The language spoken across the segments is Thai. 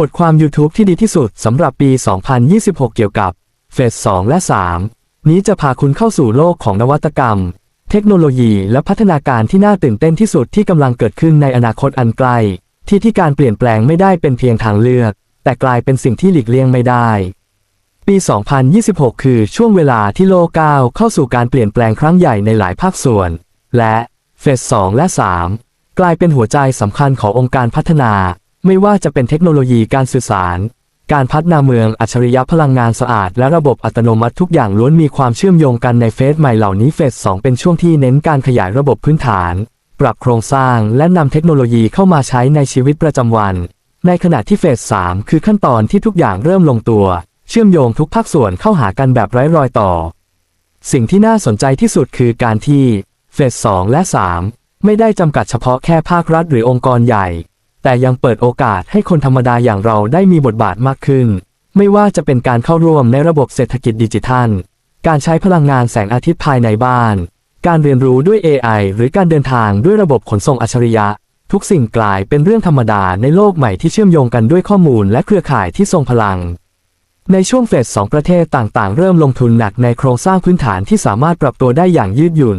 บทความ YouTube ที่ดีที่สุดสำหรับปี 2026 เกี่ยวกับเฟส 2 และ 3 นี้จะพาคุณเข้าสู่โลกของนวัตกรรม เทคโนโลยีและพัฒนาการที่น่าตื่นเต้นที่สุดที่กำลังเกิดขึ้นในอนาคตอันไกล ที่ที่การเปลี่ยนแปลงไม่ได้เป็นเพียงทางเลือก แต่กลายเป็นสิ่งที่หลีกเลี่ยงไม่ได้ ปี 2026 คือช่วงเวลาที่โลกก้าวเข้าสู่การเปลี่ยนแปลงครั้งใหญ่ในหลายภาคส่วน และเฟส 2 และ 3 กลายเป็นหัวใจสำคัญขององค์การพัฒนา ไม่ว่าจะเป็นเทคโนโลยีการสื่อสาร การพัฒนาเมืองอัจฉริยะพลังงานสะอาด และระบบอัตโนมัติทุกอย่างล้วนมีความเชื่อมโยงกันในเฟสใหม่เหล่านี้เฟส2เป็นช่วงที่เน้นการขยายระบบพื้นฐาน ปรับโครงสร้างและนำเทคโนโลยีเข้ามาใช้ในชีวิตประจำวัน ในขณะที่เฟส3คือขั้นตอนที่ทุกอย่างเริ่มลงตัว เชื่อมโยงทุกภาคส่วนเข้าหากันแบบไร้รอยต่อ สิ่งที่น่าสนใจที่สุดคือการที่เฟส2และ 3 ไม่ได้จำกัดเฉพาะแค่ภาครัฐหรือองค์กรใหญ่ แต่ยังเปิดโอกาสให้คนธรรมดาอย่างเราได้มีบทบาทมากขึ้น ไม่ว่าจะเป็นการเข้าร่วมในระบบเศรษฐกิจดิจิทัล การใช้พลังงานแสงอาทิตย์ภายในบ้าน การเรียนรู้ด้วย AI หรือการเดินทางด้วยระบบขนส่งอัจฉริยะ ทุกสิ่งกลายเป็นเรื่องธรรมดาในโลกใหม่ที่เชื่อมโยงกันด้วยข้อมูลและเครือข่ายที่ทรงพลัง ในช่วงเฟส2ประเทศต่างๆ เริ่มลงทุนหนักในโครงสร้างพื้นฐานที่สามารถปรับตัวได้อย่างยืดหยุ่น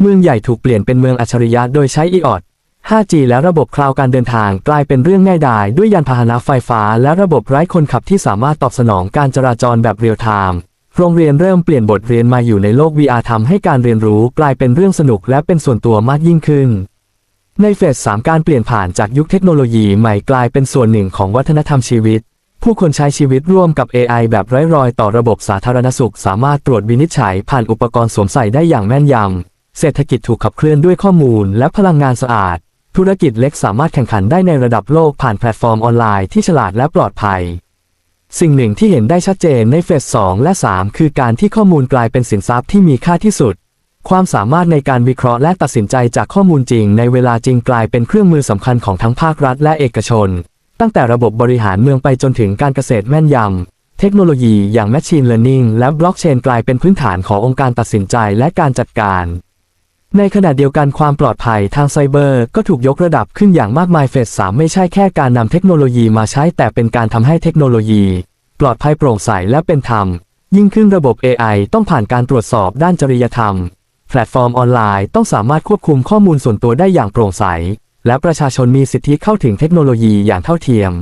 เมืองใหญ่ถูกเปลี่ยนเป็นเมืองอัจฉริยะโดยใช้ EOT 5G และระบบคลาวด์การเดินทางกลายเป็นเรื่องง่ายดายด้วยยานพาหนะไฟฟ้า และระบบไร้คนขับที่สามารถตอบสนองการจราจรแบบเรียลไทม์โรงเรียนเริ่มเปลี่ยนบทเรียนมาอยู่ในโลก VR ทำให้การเรียนรู้กลายเป็นเรื่องสนุกและเป็นส่วนตัวมากยิ่งขึ้น ในเฟส 3 การเปลี่ยนผ่านจากยุคเทคโนโลยีใหม่กลายเป็นส่วนหนึ่งของวัฒนธรรมชีวิต ผู้คนใช้ชีวิตร่วมกับ AI แบบไร้รอยต่อระบบสาธารณสุข สามารถตรวจวินิจฉัยผ่านอุปกรณ์สวมใส่ได้อย่างแม่นยำ เศรษฐกิจถูกขับเคลื่อนด้วยข้อมูลและพลังงานสะอาด ธุรกิจเล็กสามารถแข่งขันได้ในระดับโลกผ่านแพลตฟอร์มออนไลน์ที่ฉลาดและปลอดภัย สิ่งหนึ่งที่เห็นได้ชัดเจนในเฟส 2 และ 3 คือการที่ข้อมูลกลายเป็นสินทรัพย์ที่มีค่าที่สุด ความสามารถในการวิเคราะห์และตัดสินใจจากข้อมูลจริงในเวลาจริงกลายเป็นเครื่องมือสำคัญของทั้งภาครัฐและเอกชน ตั้งแต่ระบบบริหารเมืองไปจนถึงการเกษตรแม่นยำ เทคโนโลยีอย่าง Machine Learning และบล็อกเชนกลายเป็นพื้นฐานขององค์การตัดสินใจและการจัดการ ในขณะเดียวกันความปลอดภัยทางไซเบอร์ก็ถูกยกระดับขึ้นอย่างมากมายเฟส3ไม่ใช่แค่การนำเทคโนโลยีมาใช้แต่เป็นการทำให้เทคโนโลยี ปลอดภัยโปร่งใสและเป็นธรรม ยิ่งขึ้นระบบ AI ต้องผ่านการตรวจสอบด้านจริยธรรม แพลตฟอร์มออนไลน์ต้องสามารถควบคุมข้อมูลส่วนตัวได้อย่างโปร่งใส และประชาชนมีสิทธิเข้าถึงเทคโนโลยีอย่างเท่าเทียม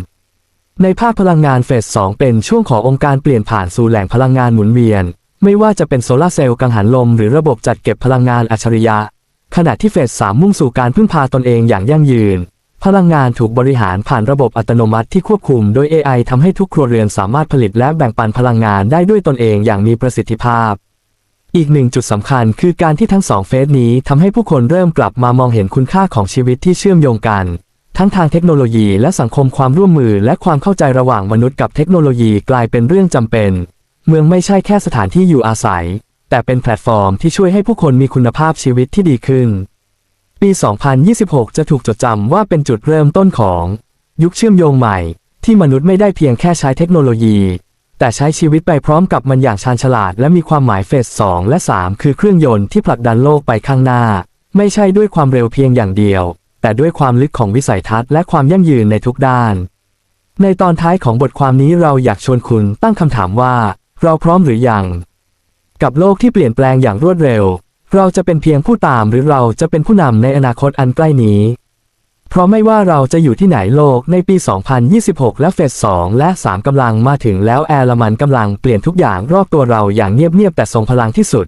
ในภาคพลังงานเฟส2เป็นช่วงขององค์การเปลี่ยนผ่านสู่แหล่งพลังงานหมุนเวียน ไม่ว่าจะเป็นโซลาร์เซลล์กังหันลมหรือระบบจัดเก็บพลังงานอัจฉริยะ ขณะที่เฟส3มุ่งสู่การพึ่งพาตนเองอย่างยั่งยืน พลังงานถูกบริหารผ่านระบบอัตโนมัติที่ควบคุมโดย AI ทำให้ทุกครัวเรือนสามารถผลิตและแบ่งปันพลังงานได้ด้วยตนเองอย่างมีประสิทธิภาพ อีกหนึ่งจุดสำคัญคือการที่ทั้งสองเฟสนี้ทำให้ผู้คนเริ่มกลับมามองเห็นคุณค่าของชีวิตที่เชื่อมโยงกันทั้งทางเทคโนโลยีและสังคมความร่วมมือและความเข้าใจระหว่างมนุษย์กับเทคโนโลยีกลายเป็นเรื่องจำเป็น เมืองไม่ใช่แค่สถานที่อยู่อาศัย แต่เป็นแพลตฟอร์มที่ช่วยให้ผู้คนมีคุณภาพชีวิตที่ดีขึ้น ปี 2026 จะถูกจดจำว่าเป็นจุดเริ่มต้นของ ยุคเชื่อมโยงใหม่ ที่มนุษย์ไม่ได้เพียงแค่ใช้เทคโนโลยี แต่ใช้ชีวิตไปพร้อมกับมันอย่างชาญฉลาด และมีความหมายเฟส 2 และ 3 คือเครื่องยนต์ที่ผลักดันโลกไปข้างหน้า ไม่ใช่ด้วยความเร็วเพียงอย่างเดียว แต่ด้วยความลึกของวิสัยทัศน์และความยั่งยืนในทุกด้าน ในตอนท้ายของบทความนี้เราอยากชวนคุณตั้งคำถามว่า เราพร้อมหรือยัง กับโลกที่เปลี่ยนแปลงอย่างรวดเร็ว เราจะเป็นเพียงผู้ตามหรือเราจะเป็นผู้นำในอนาคตอันใกล้นี้ เพราะไม่ว่าเราจะอยู่ที่ไหนโลกในปี 2026 และเฟส 2 และ 3กำลังมาถึงแล้วแอร์ละมันกำลังเปลี่ยนทุกอย่างรอบตัวเราอย่างเงียบๆแต่ทรงพลังที่สุด